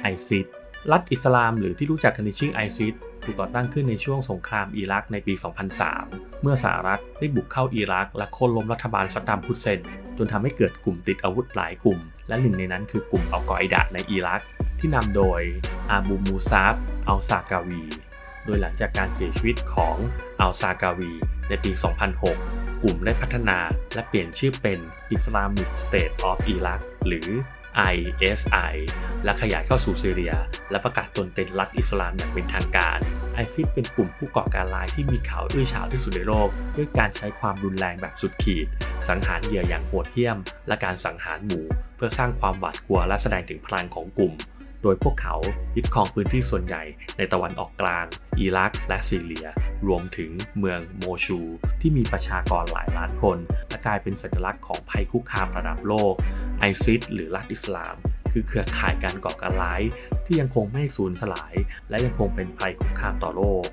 ไอซิสรัฐอิสลามหรือที่รู้จักกันในชื่อไอซิสถูกก่อตั้งขึ้นในช่วงสงครามอิรักในปี 2003 เมื่อสหรัฐได้บุกเข้าอิรัก และโค่นล้มรัฐบาลซัดดัมฮุสเซน จนทำให้เกิดกลุ่มติดอาวุธหลายกลุ่ม และหนึ่งในนั้นคือกลุ่มอัลกออิดะในอิรัก ที่นำโดยอาบูมูซาบอัลซากาวี โดยหลังจากการเสียชีวิตของอัลซากาวี ในปี 2006 กลุ่มได้พัฒนาและเปลี่ยนชื่อเป็น Islamic State of Iraq หรือ ISI และขยายเข้าสู่ซีเรีย และประกาศตนเป็นรัฐอิสลามอย่างเป็นทางการไอซิสเป็นกลุ่มผู้ก่อการร้ายที่มีข่าวอื้อฉาวที่สุดในโลกด้วยการใช้ความรุนแรงแบบสุดขีด สังหารเหยื่ออย่างโหดเหี้ยม และการสังหารหมู่ เพื่อสร้างความหวาดกลัวและแสดงถึงพลังของกลุ่ม โดยพวกเขายึดครองพื้นที่ส่วนใหญ่ในตะวันออกกลาง อิรัก และซีเรีย รวมถึงเมืองโมชู ที่มีประชากรหลายล้านคน และกลายเป็นสัญลักษณ์ของภัยคุกคามระดับโลก ไอซิสหรือรัฐอิสลาม คือเครือข่ายการก่อการร้ายที่ยังคงไม่สูญสลาย และยังคงเป็นภัยคุกคามต่อโลก